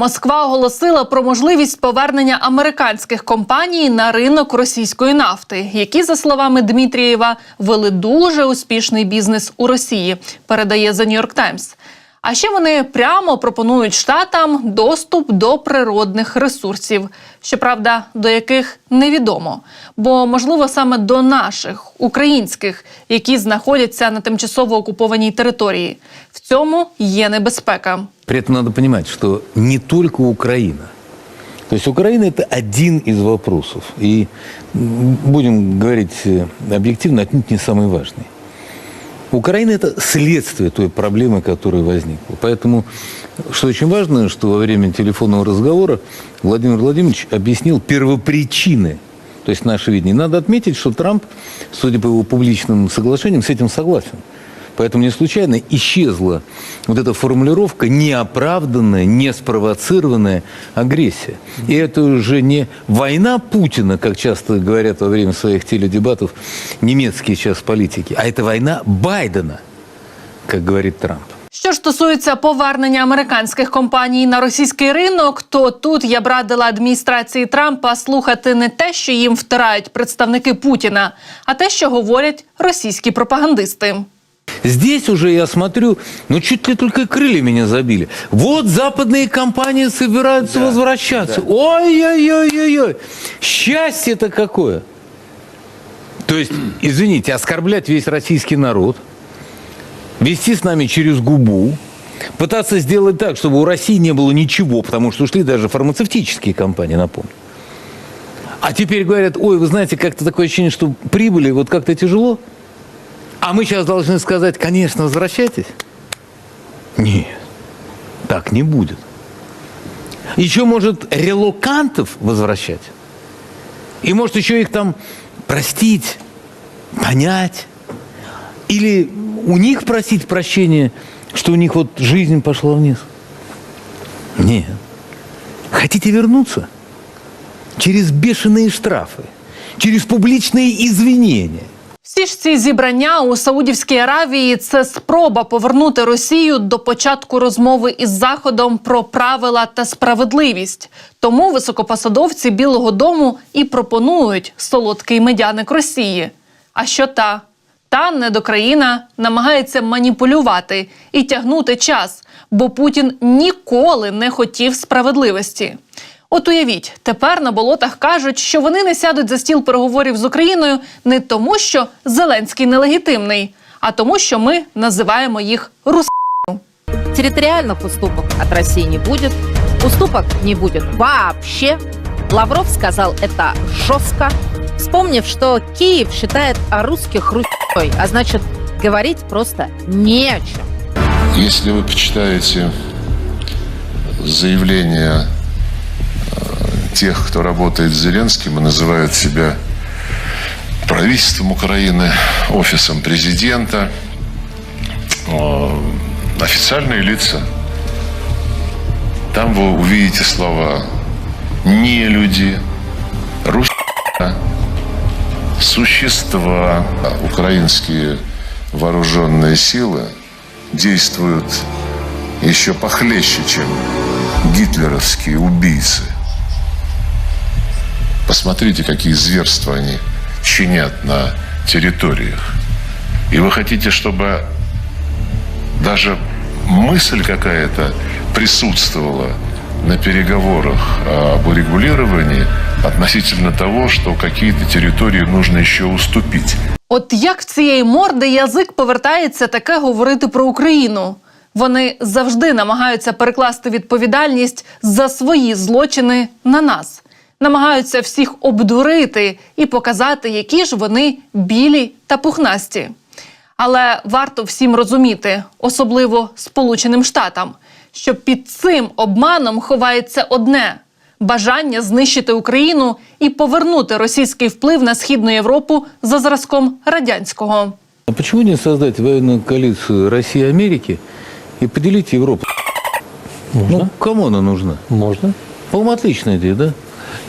Москва оголосила про можливість повернення американських компаній на ринок російської нафти, які, за словами Дмитрієва, вели дуже успішний бізнес у Росії. Передає The New York Times. А ще вони прямо пропонують штатам доступ до природних ресурсів, щоправда, до яких невідомо, бо можливо саме до наших українських, які знаходяться на тимчасово окупованій території. В цьому є небезпека. При этом надо понимать, что не только Украина. То есть Украина это один из вопросов. И м, будем говорить э, объективно, отнюдь не самый важный. Украина это следствие той проблемы, которая возникла. Поэтому, что очень важно, что во время телефонного разговора Владимир Владимирович объяснил первопричины то есть наше видение. Надо отметить, что Трамп, судя по его публичным соглашениям, с этим согласен. Поэтому не случайно исчезла вот эта формулировка неоправданная, неспровоцированная агрессия. И это уже не война Путина, как часто говорят во время своих теледебатов немецкие сейчас политики, а это война Байдена, как говорит Трамп. Що ж стосується повернення американських компаній на російський ринок, то тут я б радила адміністрації Трампа слухати не те, що їм втирають представники Путіна, а те, що говорять російські пропагандисти. Здесь уже я смотрю, ну чуть ли только крылья меня забили. Вот западные компании собираются возвращаться. Ой-ой-ой-ой-ой. Счастье-то какое. То есть, извините, оскорблять весь российский народ, вести с нами через губу, пытаться сделать так, чтобы у России не было ничего, потому что ушли даже фармацевтические компании, напомню. А теперь говорят, ой, вы знаете, как-то такое ощущение, что прибыли вот как-то тяжело. А мы сейчас должны сказать, конечно, возвращайтесь. Нет, так не будет. Еще может релокантов возвращать. И может еще их там простить, понять. Или у них просить прощения, что у них вот жизнь пошла вниз. Нет. Хотите вернуться? Через бешеные штрафы, через публичные извинения. Всі ж ці зібрання у Саудівській Аравії це спроба повернути Росію до початку розмови із Заходом про правила та справедливість. Тому високопосадовці Білого Дому і пропонують солодкий медяник Росії. А що та? Та недокраїна намагається маніпулювати і тягнути час, бо Путін ніколи не хотів справедливості. От уявіть, тепер на болотах кажуть, що вони не сядуть за стіл переговорів з Україною не тому, що Зеленський нелегітимний, а тому, що ми називаємо їх рус. Территориальных уступок от России не будет. Уступок не будет вообще. Лавров сказал это жестко, вспомнив, что Киев считает русских русской, а значит, говорить просто не о чем. Если вы почитаете заявления э, тех, кто работает с Зеленским и называют себя правительством Украины, офисом президента, э, официальные лица, там вы увидите слова «не люди», «русь», «существа». Украинские вооруженные силы действуют еще похлеще, чем гитлеровские убийцы. Посмотрите, какие зверства они чинят на территориях. И вы хотите, чтобы даже мысль какая-то присутствовала на переговорах об урегулировании относительно того, что какие-то территории нужно еще уступить. От як в цієї морди язик повертається таке говорити про Україну? Вони завжди намагаються перекласти відповідальність за свої злочини на нас, намагаються всіх обдурити і показати, які ж вони білі та пухнасті. Але варто всім розуміти, особливо Сполученим Штатам, що під цим обманом ховається одне бажання знищити Україну і повернути російський вплив на східну Європу за зразком радянського. А почему не создать военную коалицию России и Америки и поделить Европу? Можно. Ну, кому она нужна? Можно. По-моему, отличная идея, да?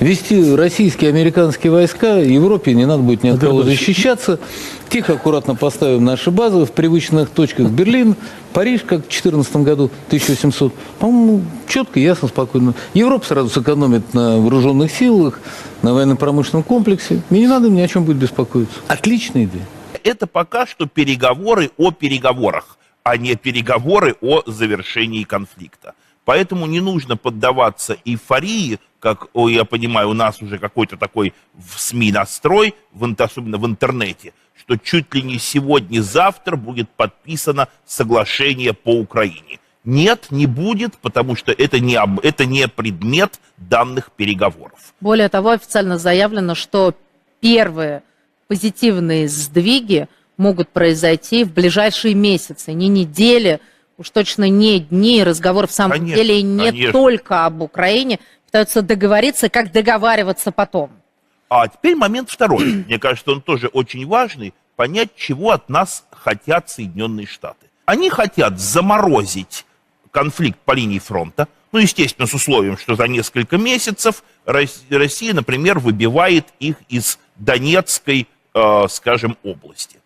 Вести российские и американские войска, Европе не надо будет ни от кого защищаться. Тихо, аккуратно поставим наши базы в привычных точках Берлин, Париж, как в 2014 году, 1800. По-моему, четко, ясно, спокойно. Европа сразу сэкономит на вооруженных силах, на военно-промышленном комплексе. И не надо ни о чем будет беспокоиться. Отличная идея. это пока что переговоры о переговорах, а не переговоры о завершении конфликта. Поэтому не нужно поддаваться эйфории, как, о, я понимаю, у нас уже какой-то такой в СМИ настрой, в, особенно в интернете, что чуть ли не сегодня-завтра будет подписано соглашение по Украине. Нет, не будет, потому что это не, это не предмет данных переговоров. Более того, официально заявлено, что первые позитивные сдвиги могут произойти в ближайшие месяцы, не недели, уж точно не дни. Разговор в самом Конечно, деле не конечно. только об Украине. Пытаются договориться, как договариваться потом. А теперь момент второй. Мне кажется, он тоже очень важный. Понять, чего от нас хотят Соединенные Штаты. Они хотят заморозить конфликт по линии фронта. Ну, естественно, с условием, что за несколько месяцев Рос- Россия, например, выбивает их из Донецкой, э, скажем, области.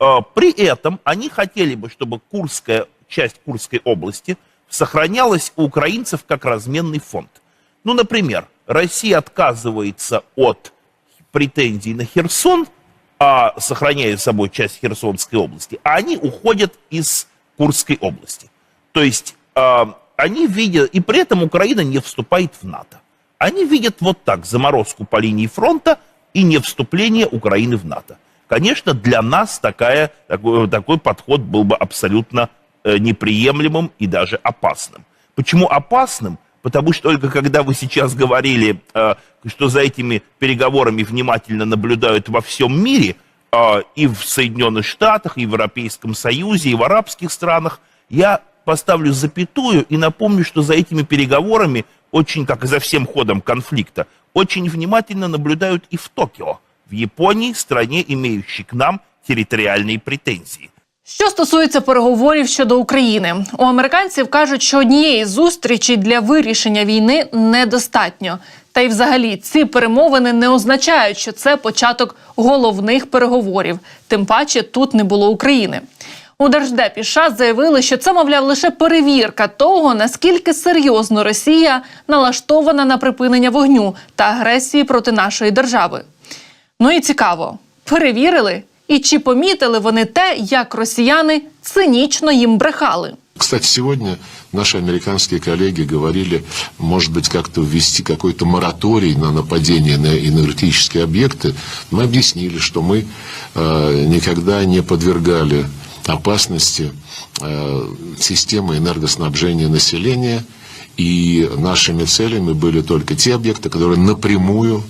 Э, При этом они хотели бы, чтобы Курская, часть Курской области сохранялась у украинцев как разменный фонд. Ну, например, Россия отказывается от претензий на Херсон, а сохраняя собой часть Херсонской области, а они уходят из Курской области. То есть э, они видят, и при этом Украина не вступает в НАТО. Они видят вот так заморозку по линии фронта и не вступление Украины в НАТО. Конечно, для нас такая, такой, такой подход был бы абсолютно неприемлемым и даже опасным. Почему опасным? Потому что только когда вы сейчас говорили, э, что за этими переговорами внимательно наблюдают во всем мире, э, и в Соединенных Штатах, и в Европейском Союзе, и в арабских странах, я поставлю запятую и напомню, что за этими переговорами, очень, как и за всем ходом конфликта, очень внимательно наблюдают и в Токио, в Японии, стране, имеющей к нам территориальные претензии. Що стосується переговорів щодо України, у американців кажуть, що однієї зустрічі для вирішення війни недостатньо. Та й взагалі ці перемовини не означають, що це початок головних переговорів. Тим паче тут не було України. У держдепі США заявили, що це, мовляв, лише перевірка того, наскільки серйозно Росія налаштована на припинення вогню та агресії проти нашої держави. Ну і цікаво, перевірили і чи помітили вони те, як росіяни цинічно їм брехали. Кстати, сегодня наши американские коллеги говорили, может быть, как-то ввести какой-то мораторий на нападение на энергетические объекты. Мы объяснили, что мы э, никогда не подвергали опасности э, системы энергоснабжения населения, и нашими целями были только те объекты, которые напрямую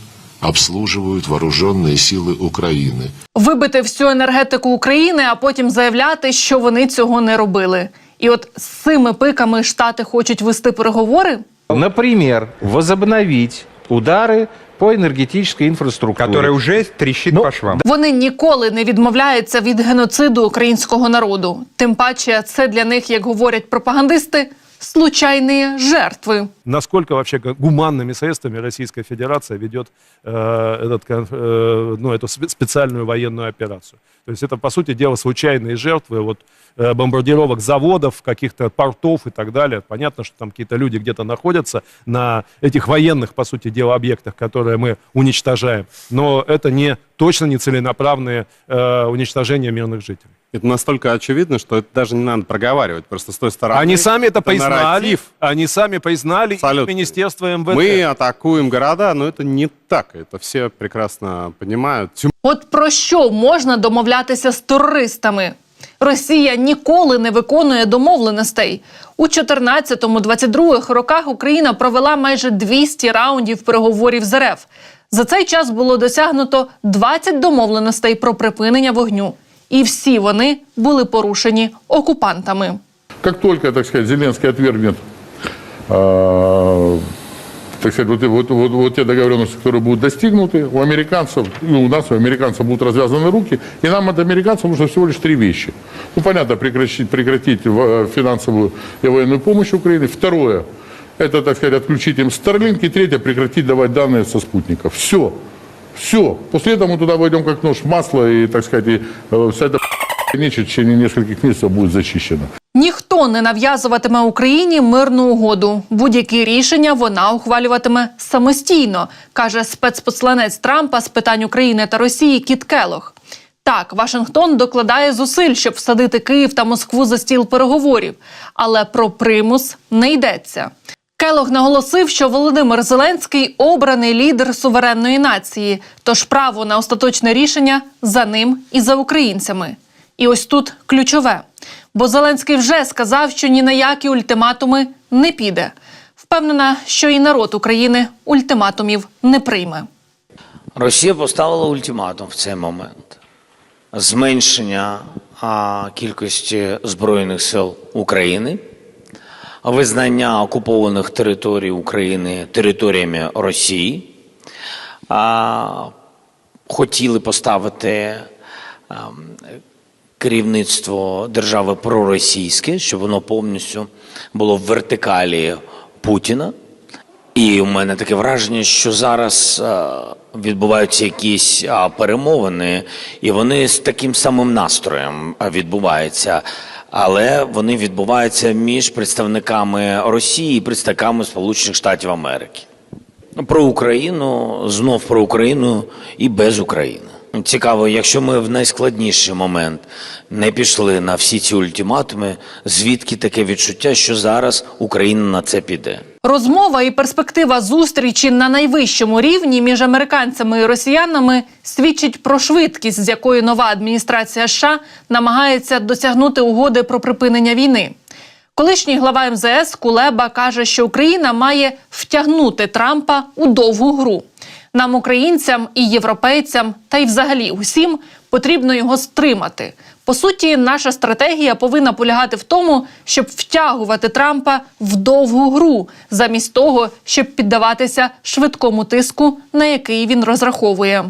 обслуживают вооруженные силы Украины. Вибити всю енергетику України, а потім заявляти, що вони цього не робили. І от з цими пиками штати хочуть вести переговори. Например, возобновить удары по энергетической инфраструктуре. которая уже трещит по швам. Вони ніколи не відмовляються від геноциду українського народу. Тим паче, це для них, як говорять пропагандисти, Случайні жертви. насколько вообще гуманными средствами Российская Федерация ведет э, этот, э, ну, эту спе- специальную военную операцию. То есть это, по сути дела, случайные жертвы вот, э, бомбардировок заводов, каких-то портов и так далее. Понятно, что там какие-то люди где-то находятся на этих военных, по сути дела, объектах, которые мы уничтожаем. Но это не точно не целенаправленное э, уничтожение мирных жителей. Это настолько очевидно, что это даже не надо проговаривать. Просто с той стороны... Они сами это признали. нарратив. Они сами признали. и Абсолютно. Министерство МВД. Мы атакуем города, но это не так. Это все прекрасно понимают. Тем От про що можна домовлятися з терористами? Росія ніколи не виконує домовленостей. У 14-22 роках Україна провела майже 200 раундів переговорів з РФ. За цей час було досягнуто 20 домовленостей про припинення вогню. І всі вони були порушені окупантами. Как только, так сказать, Зеленский отвергнет, э, так сказать, вот, вот, вот, вот те договоренности, которые будут достигнуты, у американцев, ну, у нас, у американцев будут развязаны руки, и нам от американцев нужно всего лишь три вещи. Ну, понятно, прекратить, прекратить э, финансовую и военную помощь Украине. Второе, Это, так сказать, отключить им Starlink. И третье, прекратить давать данные со спутников. Все. Все. После этого мы туда войдем как нож в масло. И, так сказать, и, э, вся эта нечисть в течение нескольких месяцев будет зачищена. Ніхто не нав'язуватиме Україні мирну угоду. Будь-які рішення вона ухвалюватиме самостійно, каже спецпосланець Трампа з питань України та Росії Кіт Келох. Так, Вашингтон докладає зусиль, щоб всадити Київ та Москву за стіл переговорів, але про примус не йдеться. Келох наголосив, що Володимир Зеленський обраний лідер суверенної нації, тож право на остаточне рішення за ним і за українцями. І ось тут ключове. Бо Зеленський вже сказав, що ні на які ультиматуми не піде. Впевнена, що і народ України ультиматумів не прийме. Росія поставила ультиматум в цей момент зменшення кількості збройних сил України, визнання окупованих територій України територіями Росії. Хотіли поставити а, керівництво держави проросійське, щоб воно повністю було в вертикалі Путіна. І у мене таке враження, що зараз е, відбуваються якісь а, перемовини, і вони з таким самим настроєм а, відбуваються. Але вони відбуваються між представниками Росії і представниками Сполучених Штатів Америки. Про Україну, знов про Україну і без України. Цікаво, якщо ми в найскладніший момент не пішли на всі ці ультиматуми, звідки таке відчуття, що зараз Україна на це піде? Розмова і перспектива зустрічі на найвищому рівні між американцями і росіянами свідчить про швидкість, з якою нова адміністрація США намагається досягнути угоди про припинення війни. Колишній глава МЗС Кулеба каже, що Україна має втягнути Трампа у довгу гру. Нам, українцям і європейцям, та й взагалі усім потрібно його стримати. По суті, наша стратегія повинна полягати в тому, щоб втягувати Трампа в довгу гру, замість того, щоб піддаватися швидкому тиску, на який він розраховує.